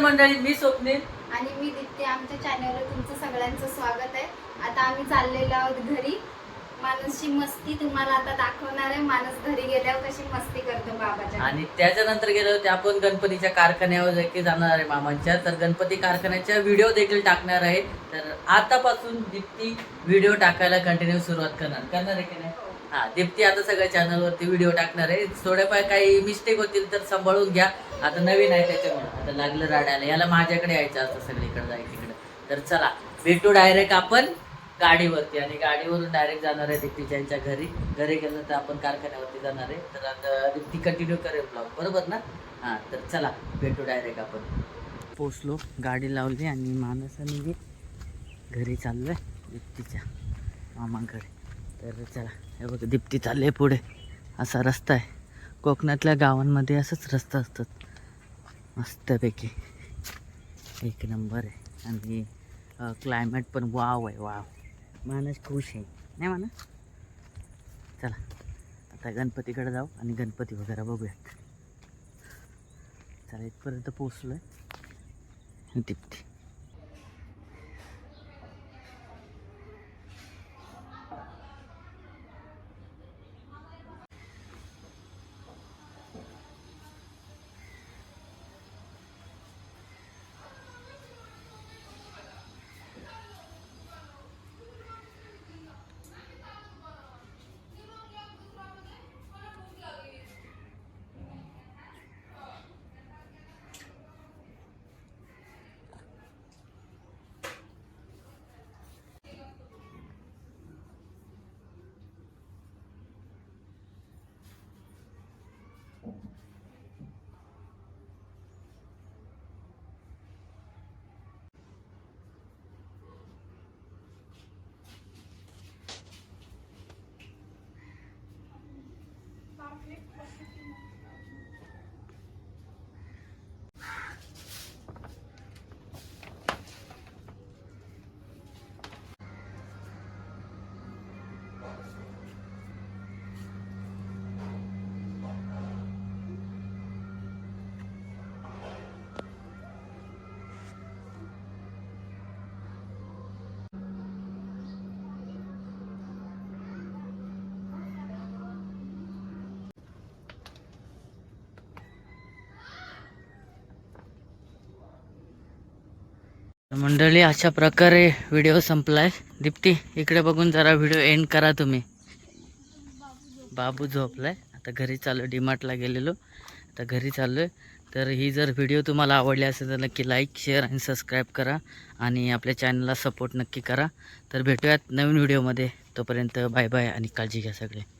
मंडळी मी स्वप्नील. आणि मी दीप्ती. आमच्या चॅनलवर तुमचं सगळ्यांचं स्वागत आहे. आता आम्ही चाललेलो आहोत घरी. मानसची मस्ती तुम्हाला आता दाखवणार आहे. मानस घरी गेल्यावर कशी मस्ती करतो बाबाच्या आणि त्याच्यानंतर गेलो होते आपण गणपतीच्या कारखान्यावर देखील जाणार आहे मामांच्या. तर गणपती कारखान्याच्या व्हिडिओ देखील टाकणार आहे. तर आतापासून दीप्ती व्हिडिओ टाकायला कंटिन्यू सुरुवात करणार. करणार आहे की नाही? हा दीप्ती आता सगळ्या चॅनलवरती व्हिडिओ टाकणार आहे. थोड्याफार काही मिस्टेक होतील तर सांभाळून घ्या. आता नवीन आहे त्याच्यामुळे. आता लागलं राडायला. याला माझ्याकडे यायचं असतं सगळीकडे जाय तिकडे तर चला भेटू डायरेक्ट आपण गाडीवरती. आणि गाडीवरून डायरेक्ट जाणार आहे दीप्तीच्या यांच्या घरी. घरी गेलं तर आपण कारखान्यावरती जाणार आहे. तर आता दीप्ती कंटिन्यू करेल ब्लॉग बरोबर ना? हां तर चला भेटू डायरेक्ट आपण. पोचलो गाडी लावली आणि माणसाने घरी चाललो आहे दीप्तीच्या मामांकडे. तर चला हे बघ दिप्ती चालले पुढे. असा रस्ता आहे. कोकणातल्या गावांमध्ये असंच रस्ता असतात. मस्तपैकी. एक नंबर आहे. आणि क्लायमेट पण वाव आहे वाव. माणूस खुश आहे. नाही म्हणा. चला आता गणपतीकडे जाऊ आणि गणपती वगैरे बघूयात. चला इथपर्यंत पोचलो आहे दिप्ती. मंडळी अशा प्रकारे व्हिडिओ संपलाय. दीप्ती इकडे बघून जरा व्हिडिओ एंड करा तुम्ही. बाबू झोपलाय. आता घरी चाललो डीमार्टला गेलेलो. आता घरी चाललो आहे तर ही जर व्हिडिओ तुम्हाला आवडली असेल तर नक्की लाईक शेअर आणि सबस्क्राईब करा. आणि आपल्या चॅनलला सपोर्ट नक्की करा. तर भेटूयात नवीन व्हिडिओमध्ये. तोपर्यंत बाय बाय आणि काळजी घ्या सगळे.